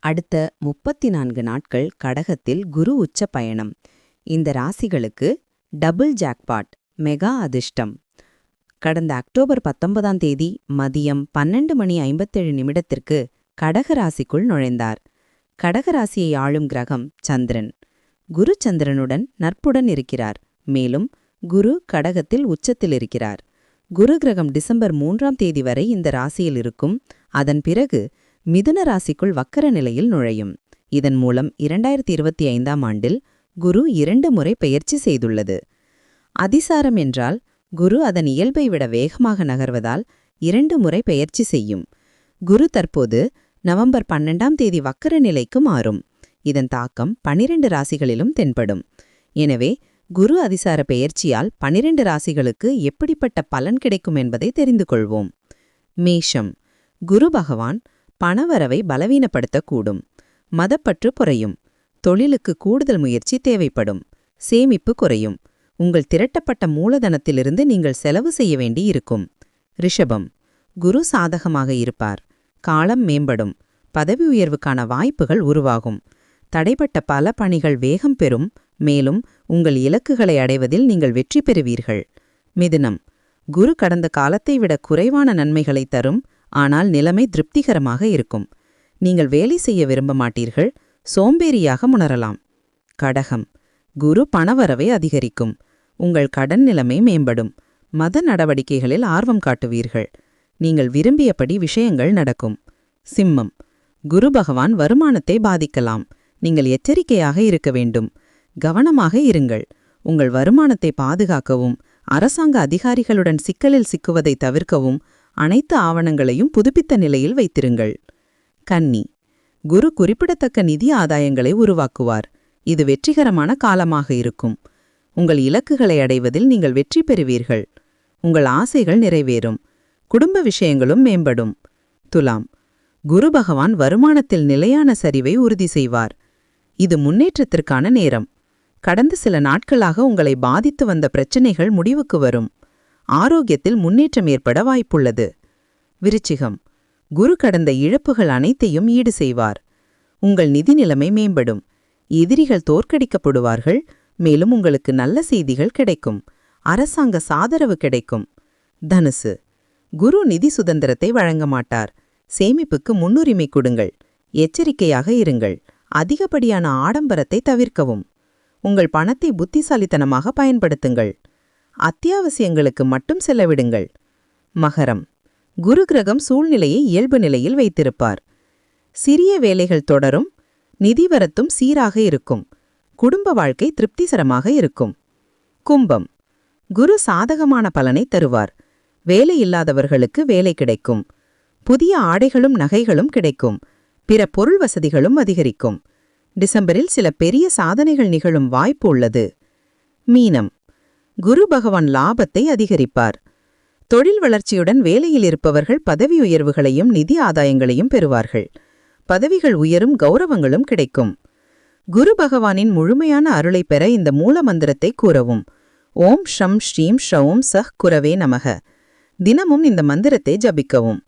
அடுத்த முப்பத்தி நான்கு நாட்கள் கடகத்தில் குரு உச்ச பயணம். இந்த ராசிகளுக்கு டபுள் ஜாக்பாட் மெகா அதிர்ஷ்டம். கடந்த அக்டோபர் பத்தொன்பதாம் தேதி மதியம் பன்னெண்டு மணி ஐம்பத்தேழு நிமிடத்திற்கு கடக ராசிக்குள் நுழைந்தார். கடக ராசியை ஆளும் கிரகம் சந்திரன். குரு சந்திரனுடன் நட்புடன் இருக்கிறார். மேலும் குரு கடகத்தில் உச்சத்தில் இருக்கிறார். குரு கிரகம் டிசம்பர் மூன்றாம் தேதி வரை இந்த ராசியில் இருக்கும். அதன் பிறகு மிதுன ராசிக்குள் வக்கர நிலையில் நுழையும். இதன் மூலம் இரண்டாயிரத்தி இருபத்தி ஐந்தாம் ஆண்டில் குரு இரண்டு முறை பெயர்ச்சி செய்துள்ளது. அதிசாரம் என்றால் குரு அதன் இயல்பை விட வேகமாக நகர்வதால் இரண்டு முறை பெயர்ச்சி செய்யும். குரு தற்போது நவம்பர் பன்னெண்டாம் தேதி வக்கர நிலைக்கு மாறும். இதன் தாக்கம் பனிரெண்டு ராசிகளிலும் தென்படும். எனவே குரு அதிசார பெயர்ச்சியால் பனிரெண்டு ராசிகளுக்கு எப்படிப்பட்ட பலன் கிடைக்கும் என்பதை தெரிந்து கொள்வோம். மேஷம். குரு பகவான் பணவரவை பலவீனப்படுத்தக்கூடும். மதப்பற்று குறையும். தொழிலுக்கு கூடுதல் முயற்சி தேவைப்படும். சேமிப்பு குறையும். உங்கள் திரட்டப்பட்ட மூலதனத்திலிருந்து நீங்கள் செலவு செய்ய வேண்டி இருக்கும் ரிஷபம். குரு சாதகமாக இருப்பார். காலம் மேம்படும். பதவி உயர்வுக்கான வாய்ப்புகள் உருவாகும். தடைப்பட்ட பல பணிகள் வேகம் பெறும். மேலும் உங்கள் இலக்குகளை அடைவதில் நீங்கள் வெற்றி பெறுவீர்கள். மிதுனம். குரு கடந்த காலத்தை விட குறைவான நன்மைகளை தரும். ஆனால் நிலைமை திருப்திகரமாக இருக்கும். நீங்கள் வேலை செய்ய விரும்ப மாட்டீர்கள் சோம்பேறியாக உணரலாம் கடகம். குரு பணவரவை அதிகரிக்கும். உங்கள் கடன் நிலைமை மேம்படும். மத நடவடிக்கைகளில் ஆர்வம் காட்டுவீர்கள். நீங்கள் விரும்பியபடி விஷயங்கள் நடக்கும். சிம்மம். குரு பகவான் வருமானத்தை பாதிக்கலாம். நீங்கள் எச்சரிக்கையாக இருக்க வேண்டும். கவனமாக இருங்கள். உங்கள் வருமானத்தை பாதுகாக்கவும் அரசாங்க அதிகாரிகளுடன் சிக்கலில் சிக்குவதை தவிர்க்கவும் அனைத்து ஆவணங்களையும் புதுப்பித்த நிலையில் வைத்திருங்கள். கன்னி. குரு குறிப்பிடத்தக்க நிதி ஆதாயங்களை உருவாக்குவார். இது வெற்றிகரமான காலமாக இருக்கும். உங்கள் இலக்குகளை அடைவதில் நீங்கள் வெற்றி பெறுவீர்கள். உங்கள் ஆசைகள் நிறைவேறும். குடும்ப விஷயங்களும் மேம்படும். துலாம். குரு பகவான் வருமானத்தில் நிலையான சரிவை உறுதி செய்வார். இது முன்னேற்றத்திற்கான நேரம். கடந்த சில நாட்களாக உங்களை பாதித்து வந்த பிரச்சினைகள் முடிவுக்கு வரும். ஆரோக்கியத்தில் முன்னேற்றம் ஏற்பட வாய்ப்புள்ளது. விருச்சிகம். குரு கடந்த இழப்புகள் அனைத்தையும் ஈடு செய்வார். உங்கள் நிதி நிலைமை மேம்படும். எதிரிகள் தோற்கடிக்கப்படுவார்கள். மேலும் உங்களுக்கு நல்ல செய்திகள் கிடைக்கும். அரசாங்க சாதரவு கிடைக்கும். தனுசு. குரு நிதி சுதந்திரத்தை வழங்க மாட்டார். சேமிப்புக்கு முன்னுரிமை கொடுங்கள். எச்சரிக்கையாக இருங்கள். அதிகப்படியான ஆடம்பரத்தை தவிர்க்கவும். உங்கள் பணத்தை புத்திசாலித்தனமாக பயன்படுத்துங்கள். அத்தியாவசியங்களுக்கு மட்டும் செலவிடுங்கள். மகரம். குரு கிரகம் சூழ்நிலையை இயல்பு நிலையில் வைத்திருப்பார். சிறிய வேலைகள் தொடரும் நிதிவரத்தும் சீராக இருக்கும் குடும்ப வாழ்க்கை திருப்திசரமாக இருக்கும். கும்பம். குரு சாதகமான பலனை தருவார். வேலை இல்லாதவர்களுக்கு வேலை கிடைக்கும். புதிய ஆடைகளும் நகைகளும் கிடைக்கும். பிற பொருள் வசதிகளும் அதிகரிக்கும். டிசம்பரில் சில பெரிய சாதனைகள் நிகழும் வாய்ப்பு உள்ளது. மீனம். குரு பகவான் லாபத்தை அதிகரிப்பார். தொழில் வளர்ச்சியுடன் வேலையில் இருப்பவர்கள் பதவி உயர்வுகளையும் நிதி ஆதாயங்களையும் பெறுவார்கள். பதவிகள் உயரும் கௌரவங்களும் கிடைக்கும். குரு பகவானின் முழுமையான அருளை பெற இந்த மூல மந்திரத்தை கூறவும். ஓம் ஷம் ஸ்ரீம் ஷவும் சஹ் குரவே நமக. தினமும் இந்த மந்திரத்தை ஜபிக்கவும்.